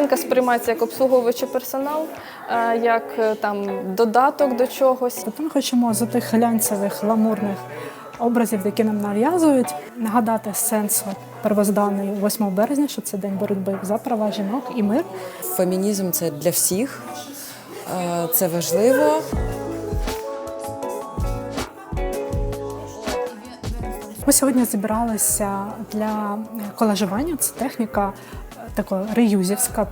Жінка сприймається як обслуговуючий персонал, е, як е, там додаток до чогось. Тобто ми хочемо з тих глянцевих, ламурних образів, які нам нав'язують, нагадати сенсу первозданої 8 березня, що це день боротьби за права жінок і мир. Фемінізм це для всіх, е, це важливо. Ми сьогодні зібралися для колажування. Це техніка такого реюзівська,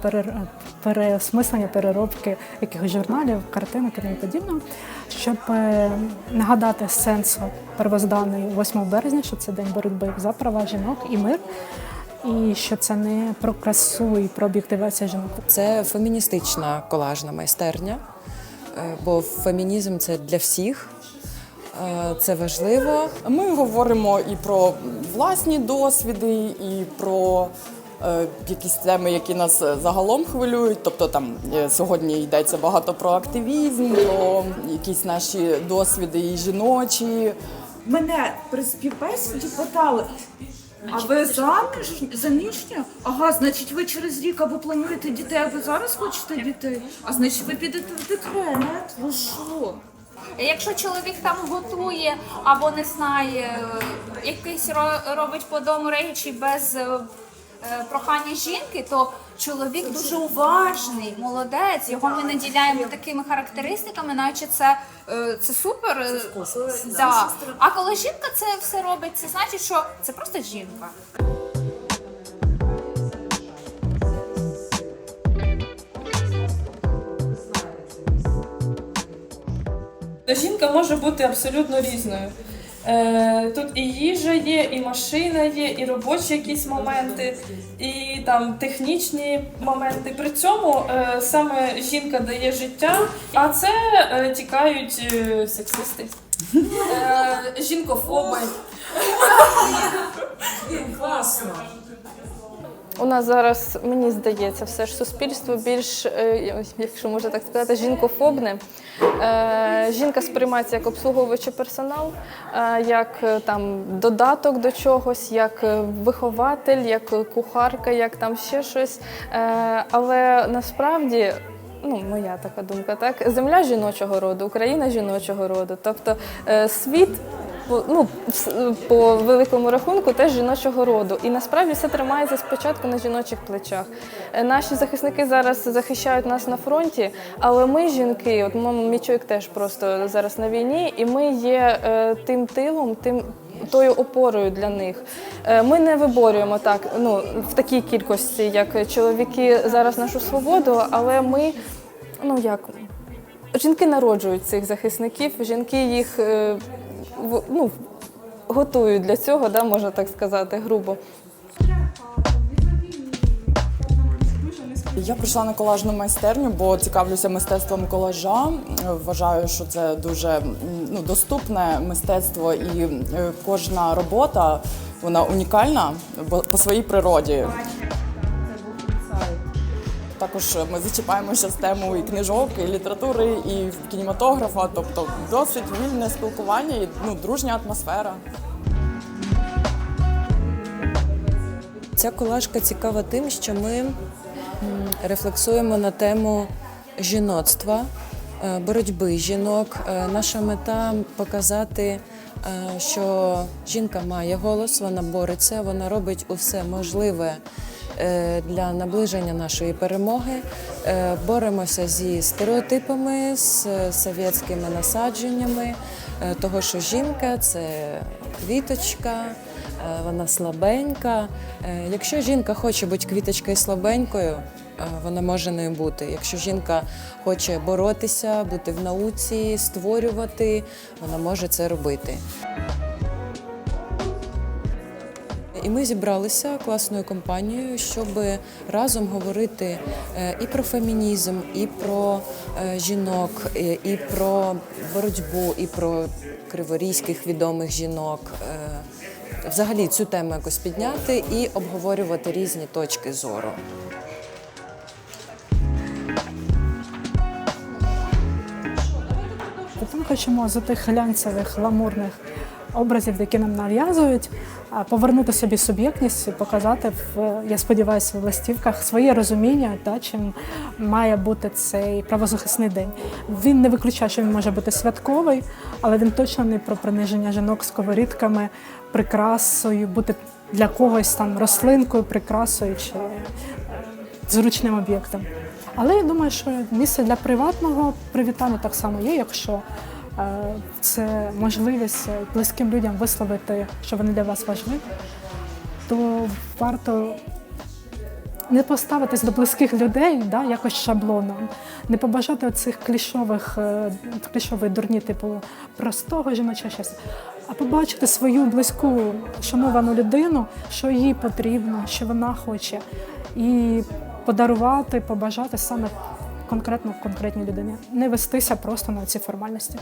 переосмислення, переробки якихось журналів, картинок і тому подібного, щоб е, нагадати сенсу первозданої 8 березня, що це день боротьби за права жінок і мир. І що це не про красу і про об'єктивацію жінок. Це феміністична колажна майстерня, е, бо фемінізм це для всіх, е, це важливо. Ми говоримо і про власні досвіди, і про якісь теми, які нас е, загалом хвилюють. Тобто там е, сьогодні йдеться багато про активізм, про якісь наші досвіди і жіночі. Мене при співбесіді питали. А ви заміж заміжня? Ага, значить, ви через рік або плануєте дітей, або зараз хочете дітей. А значить, ви підете в декрет. Ви що? Якщо чоловік там готує або не знає, е, якийсь ро- робить по дому речі без е, е, прохання жінки, то чоловік дуже уважний, молодець. Його ми наділяємо такими характеристиками, наче це, е, це супер. е, Да. А коли жінка це все робить, це значить, що це просто жінка. Жінка може бути абсолютно різною. Е, Тут і їжа є, і машина є, і робочі якісь моменти, і там технічні моменти. При цьому е, саме жінка дає життя, а це е, тікають е, сексисти, е, жінкофоби. У нас зараз, мені здається, все ж суспільство більш, е, якщо можна так сказати, жінкофобне. Е, Жінка сприймається як обслуговуючий персонал, е, як там додаток до чогось, як вихователь, як кухарка, як там ще щось. Але насправді. Ну, моя така думка, так земля жіночого роду, Україна жіночого роду. Тобто світ ну, по великому рахунку теж жіночого роду. І насправді все тримається спочатку на жіночих плечах. Е, Наші захисники зараз захищають нас на фронті, але ми, жінки, от мій чоловік теж просто зараз на війні, і ми є е, тим тилом, тим. Тою опорою для них. Е, Ми не виборюємо так ну, в такій кількості, як чоловіки зараз нашу свободу, але ми, ну як, жінки народжують цих захисників, жінки їх ну, готують для цього, да, можна так сказати, грубо. Я прийшла на колажну майстерню, бо цікавлюся мистецтвом колажа. Вважаю, що це дуже ну, доступне мистецтво, і е, кожна робота вона унікальна по своїй природі. Також ми зачіпаємо з тему і книжок, і літератури, і кінематографа, тобто досить вільне спілкування і ну, дружня атмосфера. Ця колажка цікава тим, що ми рефлексуємо на тему жіноцтва, е, боротьби жінок. Е, Наша мета показати, е, що жінка має голос, вона бореться, вона робить усе можливе для наближення нашої перемоги. Е, Боремося зі стереотипами, з е, совєтськими насадженнями, е, того, що жінка це квіточка. Е, вона слабенька. Е, Якщо жінка хоче бути квіточкою слабенькою, е, вона може нею бути. Якщо жінка хоче боротися, бути в науці, створювати, вона може це робити. І ми зібралися класною компанією, щоб разом говорити е, і про фемінізм, і про е, жінок, і- про боротьбу, і про криворізьких відомих жінок. Е, Взагалі цю тему якось підняти і обговорювати різні точки зору. Ми хочемо з тих глянцевих, ламурних образів, які нам нав'язують, повернути собі суб'єктність, показати в я сподіваюся в листівках своє розуміння, та чим має бути цей правозахисний день. Він не виключає, що він може бути святковий, але він точно не про приниження жінок сковорідками, прикрасою, бути для когось там рослинкою, прикрасою чи зручним об'єктом. Але я думаю, що місце для приватного привітання так само є, якщо це можливість е, близьким людям висловити, що вони для вас важливі, то варто не поставитись до близьких людей да, якось шаблоном, не побажати оцих клішових, е, клішової дурні, типу простого жіночого щастя, а побачити свою близьку шановану людину, що їй потрібно, що вона хоче, і подарувати, побажати саме конкретно конкретній людині, не вестися просто на ці формальності.